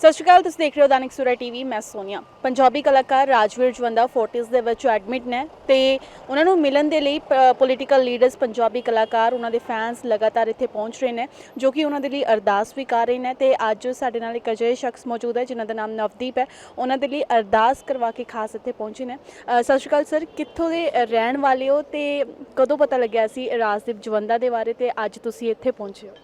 ਸਤਿ ਸ਼੍ਰੀ ਅਕਾਲ ਤੁਸੀਂ ਦੇਖ ਰਹੇ ਹੋ ਦਾਨਿਕ ਸੂਰਾ ਟੀਵੀ ਮੈਂ ਸੋਨੀਆ। ਪੰਜਾਬੀ ਕਲਾਕਾਰ ਰਾਜਵੀਰ ਜਵੰਦਾ ਫੋਰਟਿਸ ਦੇ ਵਿੱਚ ਐਡਮਿਟ ਨੇ ਤੇ ਉਹਨਾਂ ਨੂੰ ਮਿਲਣ ਦੇ ਲਈ ਪੋਲੀਟੀਕਲ ਲੀਡਰਸ ਪੰਜਾਬੀ ਕਲਾਕਾਰ ਉਹਨਾਂ ਦੇ ਫੈਨਸ ਲਗਾਤਾਰ ਇੱਥੇ ਪਹੁੰਚ ਰਹੇ ਨੇ ਜੋ ਕਿ ਉਹਨਾਂ ਦੇ ਲਈ ਅਰਦਾਸ ਵੀ ਕਰ ਰਹੇ ਨੇ ਤੇ ਅੱਜ ਸਾਡੇ ਨਾਲ ਇੱਕ ਅਜਿਹੇ ਸ਼ਖਸ ਮੌਜੂਦ ਹੈ ਜਿਨ੍ਹਾਂ ਦਾ ਨਾਮ ਨਵਦੀਪ ਹੈ। ਉਹਨਾਂ ਦੇ ਲਈ ਅਰਦਾਸ ਕਰਵਾ ਕੇ ਖਾਸ ਇੱਥੇ ਪਹੁੰਚੇ ਨੇ। ਸਤਿ ਸ਼੍ਰੀ ਅਕਾਲ ਸਰ ਕਿੱਥੋਂ ਦੇ ਰਹਿਣ ਵਾਲੇ ਹੋ ਤੇ ਕਦੋਂ ਪਤਾ ਲੱਗਿਆ ਸੀ ਰਾਜਦੀਪ ਜਵੰਦਾ ਦੇ ਬਾਰੇ ਤੇ ਅੱਜ ਤੁਸੀਂ ਇੱਥੇ ਪਹੁੰਚੇ ਹੋ?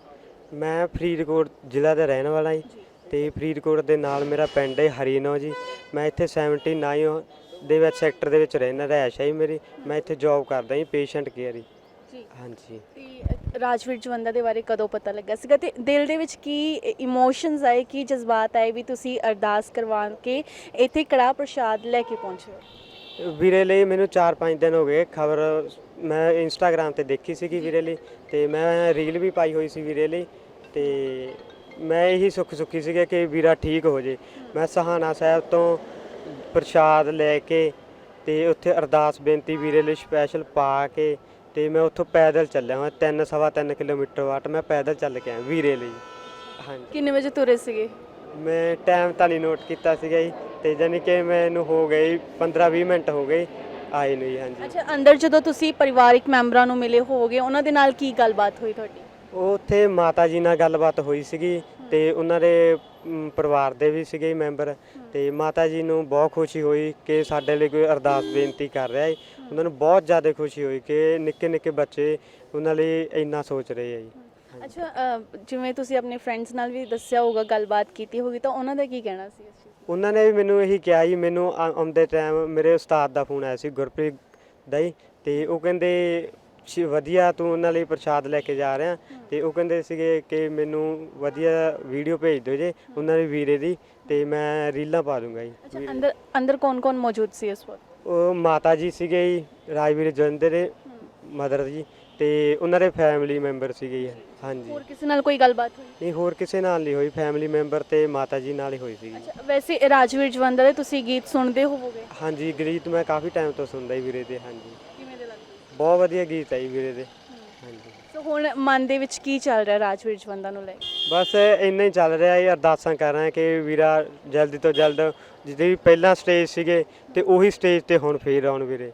ਮੈਂ ਫਰੀਦਕੋਟ ਜ਼ਿਲ੍ਹਾ ਦਾ ਰਹਿਣ ਵਾਲਾ ਜੀ। ਤੇ ਫਰੀਦਕੋਟ ਦੇ ਨਾਲ ਮੇਰਾ ਪਿੰਡ ਹੈ ਹਰੀਨੋ ਜੀ। ਮੈਂ ਇੱਥੇ 79 ਦੇ ਵਿੱਚ ਸੈਕਟਰ ਦੇ ਵਿੱਚ ਰਹਿਣਾ ਰਹਿਸ਼ ਹੈ ਜੀ ਮੇਰੀ। ਮੈਂ ਇੱਥੇ ਜੌਬ ਕਰਦਾ ਜੀ ਪੇਸ਼ੈਂਟ ਕੇਅਰ ਜੀ। ਹਾਂਜੀ। ਤੇ ਰਾਜਵੀਰ ਜਵੰਦਾ ਦੇ ਬਾਰੇ ਕਦੋਂ ਪਤਾ ਲੱਗਾ ਸੀਗਾ? ਤੇ ਦਿਲ ਦੇ ਵਿੱਚ ਕੀ ਇਮੋਸ਼ਨਸ ਆਏ ਕੀ ਜਜ਼ਬਾਤ ਆਏ ਵੀ ਤੁਸੀਂ ਅਰਦਾਸ ਕਰਵਾ ਕੇ ਇੱਥੇ ਕੜਾ ਪ੍ਰਸ਼ਾਦ ਲੈ ਕੇ ਪਹੁੰਚੇ ਹੋ? ਵੀਰੇ ਲਈ ਮੈਨੂੰ 4-5 ਦਿਨ ਹੋ ਗਏ। ਖਬਰ ਮੈਂ ਇੰਸਟਾਗ੍ਰam ਤੇ ਦੇਖੀ ਸੀਗੀ ਵੀਰੇ ਲਈ। ਤੇ ਮੈਂ ਰੀਲ ਵੀ ਪਾਈ ਹੋਈ ਸੀ ਵੀਰੇ ਲਈ। ਤੇ ਮੈਂ ਇਹੀ ਸੁੱਖ ਸੁੱਖੀ ਸੀਗਾ ਕਿ ਵੀਰਾ ਠੀਕ ਹੋ ਜੇ। ਮੈਂ ਸਹਾਨਾ ਸਾਹਿਬ ਤੋਂ ਪ੍ਰਸ਼ਾਦ ਲੈ ਕੇ ਤੇ ਉੱਥੇ ਅਰਦਾਸ ਬੇਨਤੀ ਵੀਰੇ ਲਈ ਸਪੈਸ਼ਲ ਪਾ ਕੇ ਤੇ ਮੈਂ ਉੱਥੋਂ ਪੈਦਲ ਚੱਲਿਆ ਹਾਂ 3 ਸਵਾ 3 ਕਿਲੋਮੀਟਰ ਵਾਟ ਮੈਂ ਪੈਦਲ ਚੱਲ ਕੇ ਆਇਆ ਵੀਰੇ ਲਈ। ਹਾਂਜੀ। ਕਿੰਨੇ ਵਜੇ ਤੁਰੇ ਸੀਗੇ? ਮੈਂ ਟਾਈਮ ਤਾਂ ਨਹੀਂ ਨੋਟ ਕੀਤਾ ਸੀਗਾ ਜੀ ਤੇ ਜਾਨੀ ਕਿ ਮੈਨੂੰ ਹੋ ਗਏ 15-20 ਮਿੰਟ ਹੋ ਗਏ ਆਏ ਨੂੰ ਜੀ ਹਾਂਜੀ। ਅੱਛਾ ਅੰਦਰ ਜਦੋਂ ਤੁਸੀਂ ਪਰਿਵਾਰਿਕ ਮੈਂਬਰਾਂ ਨੂੰ ਮਿਲੇ ਹੋਵੋਗੇ ਉਹਨਾਂ ਦੇ ਨਾਲ ਕੀ ਗੱਲਬਾਤ ਹੋਈ ਤੁਹਾਡੀ? ਉਹ ਉੱਥੇ ਮਾਤਾ ਜੀ ਨਾਲ ਗੱਲਬਾਤ ਹੋਈ ਸੀਗੀ ਤੇ ਉਹਨਾਂ ਦੇ ਪਰਿਵਾਰ ਦੇ ਵੀ ਸੀਗੇ ਮੈਂਬਰ ਤੇ ਮਾਤਾ ਜੀ ਨੂੰ ਬਹੁਤ ਖੁਸ਼ੀ ਹੋਈ ਕਿ ਸਾਡੇ ਲਈ ਕੋਈ ਅਰਦਾਸ ਬੇਨਤੀ ਕਰ ਰਿਹਾ ਹੈ ਉਹਨਾਂ ਨੂੰ ਬਹੁਤ ਜ਼ਿਆਦਾ ਖੁਸ਼ੀ ਹੋਈ ਕਿ ਨਿੱਕੇ ਨਿੱਕੇ ਬੱਚੇ ਉਹਨਾਂ ਲਈ ਇੰਨਾ ਸੋਚ ਰਹੇ ਆ ਜੀ। ਅੱਛਾ ਅ, ਜਿਵੇਂ ਤੁਸੀਂ ਆਪਣੇ ਫਰੈਂਡਸ ਨਾਲ ਵੀ ਦੱਸਿਆ ਹੋਊਗਾ ਗੱਲਬਾਤ ਕੀਤੀ ਹੋਗੀ ਤਾਂ ਉਹਨਾਂ ਦਾ ਕੀ ਕਹਿਣਾ ਸੀ ਇਸ ਚੀਜ਼ ਉਹਨਾਂ ਨੇ ਵੀ ਮੈਨੂੰ ਇਹੀ ਕਿਹਾ ਜੀ ਮੈਨੂੰ ਆ- ਆਉਂਦੇ ਟਾਈਮ ਮੇਰੇ ਉਸਤਾਦ ਦਾ ਫੋਨ ਆਇਆ ਸੀ ਗੁਰਪ੍ਰੀਤ ਦਾ ਹੀ ਤੇ ਉਹ ਕਹਿੰਦੇ ਸ਼ੀ- ਵਧੀਆ ਤੂੰ ਉਹਨਾਂ ਲਈ ਪ੍ਰਸ਼ਾਦ ਲੈ ਕੇ ਜਾ ਰਿਹਾ। ਤੇ ਉਹ ਕਹਿੰਦੇ ਸੀਗੇ ਕਿ ਮੈਨੂੰ ਵਧੀਆ ਵੀਡੀਓ ਭੇਜ ਦਿਓ ਜੇ ਉਹਨਾਂ ਦੇ ਵੀਰੇ ਦੀ ਤੇ ਮੈਂ ਰੀਲਾਂ ਪਾ ਦੂੰਗਾ ਜੀ। ਅੱਛਾ ਅੰਦਰ ਅੰਦਰ ਕੌਣ-ਕੌਣ ਮੌਜੂਦ ਸੀ ਇਸ ਵਕਤ? ਉਹ ਮਾਤਾ ਜੀ ਸੀਗੇ ਜੀ ਰਾਜਵੀਰ ਜਵੰਦੇ ਦੇ ਮਦਰ ਜੀ ਤੇ ਉਹਨਾਂ ਦੇ ਫੈਮਿਲੀ ਮੈਂਬਰ ਸੀਗੇ ਜੀ। ਹਾਂਜੀ। ਹੋਰ ਕਿਸੇ ਨਾਲ ਕੋਈ ਗੱਲਬਾਤ ਹੋਈ? ਨਹੀਂ ਹੋਰ ਕਿਸੇ ਨਾਲ ਨਹੀਂ ਹੋਈ। ਫੈਮਿਲੀ ਮੈਂਬਰ ਤੇ ਮਾਤਾ ਜੀ ਨਾਲ ਹੀ ਹੋਈ ਸੀਗੀ। ਅੱਛਾ ਵੈਸੇ ਰਾਜਵੀਰ ਜਵੰਦਾ ਦੇ ਤੁਸੀਂ ਗੀਤ ਸੁਣਦੇ ਹੋਵੋਗੇ? ਹਾਂਜੀ ਗੀਤ ਮੈਂ ਕਾਫੀ ਟਾਈਮ ਤੋਂ ਸੁਣਦਾ ਹੀ ਵੀਰੇ ਦੇ ਹਾਂਜੀ। ਬਹੁਤ ਵਧੀਆ ਗੀਤ ਹੈ ਜੀ ਵੀਰੇ ਦੇ। ਹਾਂਜੀ। ਸੋ ਹੁਣ ਮਨ ਦੇ ਵਿੱਚ ਕੀ ਚੱਲ ਰਿਹਾ ਰਾਜਵੀਰ ਜਵੰਦਾ ਨੂੰ ਲੈ ਕੇ? ਬਸ ਇੰਨਾ ਹੀ ਚੱਲ ਰਿਹਾ ਹੈ ਅਰਦਾਸਾਂ ਕਰ ਰਹੇ ਹਾਂ ਕਿ ਵੀਰਾ ਜਲਦੀ ਤੋਂ ਜਲਦ ਜਿਹਦੇ ਵੀ ਪਹਿਲਾਂ ਸਟੇਜ ਸੀਗੇ ਤੇ ਉਹੀ ਸਟੇਜ ਤੇ ਹੁਣ ਫੇਰ ਆਉਣ ਵੀਰੇ।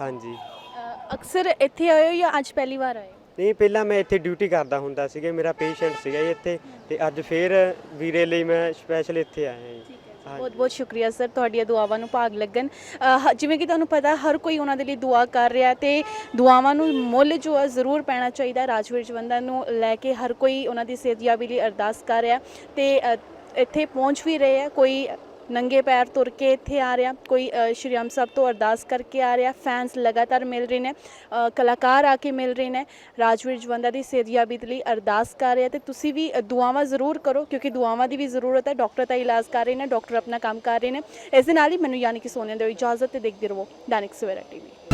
ਹਾਂਜੀ। ਅ, ਅਕਸਰ ਇੱਥੇ ਆਏ ਹੋ ਜਾਂ ਅੱਜ ਪਹਿਲੀ ਵਾਰ ਆਏ ਹੋ? ਨਹੀਂ ਪਹਿਲਾਂ ਮੈਂ ਇੱਥੇ ਡਿਊਟੀ ਕਰਦਾ ਹੁੰਦਾ ਸੀਗਾ ਮੇਰਾ ਪੇਸ਼ੈਂਟ ਸੀਗਾ ਜੀ ਇੱਥੇ ਤੇ ਅੱਜ ਫੇਰ ਵੀਰੇ ਲਈ ਮੈਂ ਸਪੈਸ਼ਲ ਇੱਥੇ ਆਇਆ ਜੀ। ਬਹੁਤ ਬਹੁਤ ਸ਼ੁਕਰੀਆ ਸਰ ਤੁਹਾਡੀਆਂ ਦੁਆਵਾਂ ਨੂੰ ਭਾਗ ਲੱਗਣ। ਅਹ ਜਿਵੇਂ ਕਿ ਤੁਹਾਨੂੰ ਪਤਾ ਹਰ ਕੋਈ ਉਹਨਾਂ ਦੇ ਲਈ ਦੁਆ ਕਰ ਰਿਹਾ ਤੇ ਦੁਆਵਾਂ ਨੂੰ ਮੁੱਲ ਜੋ ਹੈ ਜ਼ਰੂਰ ਪੈਣਾ ਚਾਹੀਦਾ ਰਾਜਵੀਰ ਜਵੰਦਾ ਨੂੰ ਲੈ ਕੇ ਹਰ ਕੋਈ ਉਹਨਾਂ ਦੀ ਸਿਹਤਯਾਬੀ ਲਈ ਅਰਦਾਸ ਕਰ ਰਿਹਾ ਤੇ ਅ, ਇੱਥੇ ਪਹੁੰਚ ਵੀ ਰਹੇ ਆ ਕੋਈ ਨੰਗੇ ਪੈਰ ਤੁਰ ਕੇ ਇੱਥੇ ਆ ਰਿਹਾ। ਕੋਈ ਅ, ਸ਼੍ਰੀ ਅੰਬ ਸਾਹਿਬ ਤੋਂ ਅਰਦਾਸ ਕਰਕੇ ਆ ਰਿਹਾ। ਫੈਨਸ ਲਗਾਤਾਰ ਮਿਲ ਰਹੇ ਨੇ। ਕਲਾਕਾਰ ਆ ਕੇ ਮਿਲ ਰਹੇ ਨੇ। ਰਾਜਵੀਰ ਜਵੰਦਾ ਦੀ ਸਿਹਤਯਾਬੀ ਲਈ ਅਰਦਾਸ ਕਰ ਰਿਹਾ। ਆ ਤੇ ਤੁਸੀਂ ਵੀ ਦੁਆਵਾਂ ਜ਼ਰੂਰ ਕਰੋ ਕਿਉਂਕਿ ਦੁਆਵਾਂ ਦੀ ਵੀ ਜ਼ਰੂਰਤ ਹੈ। ਡਾਕਟਰ ਤਾਂ ਇਲਾਜ ਕਰ ਰਹੇ ਨੇ ਡਾਕਟਰ ਆਪਣਾ ਕੰਮ ਕਰ ਰਹੇ ਨੇ। ਇਸ ਦੇ ਨਾਲ ਹੀ ਮੈਨੂੰ ਯਾਨੀ ਕਿ ਸੋਨੀਆ ਦਿਓ ਇਜਾਜ਼ਤ ਤੇ ਦੇਖਦੇ ਰਹੋ। ਦੈਨਿਕ ਸਵੇਰਾ ਟੀਵੀ।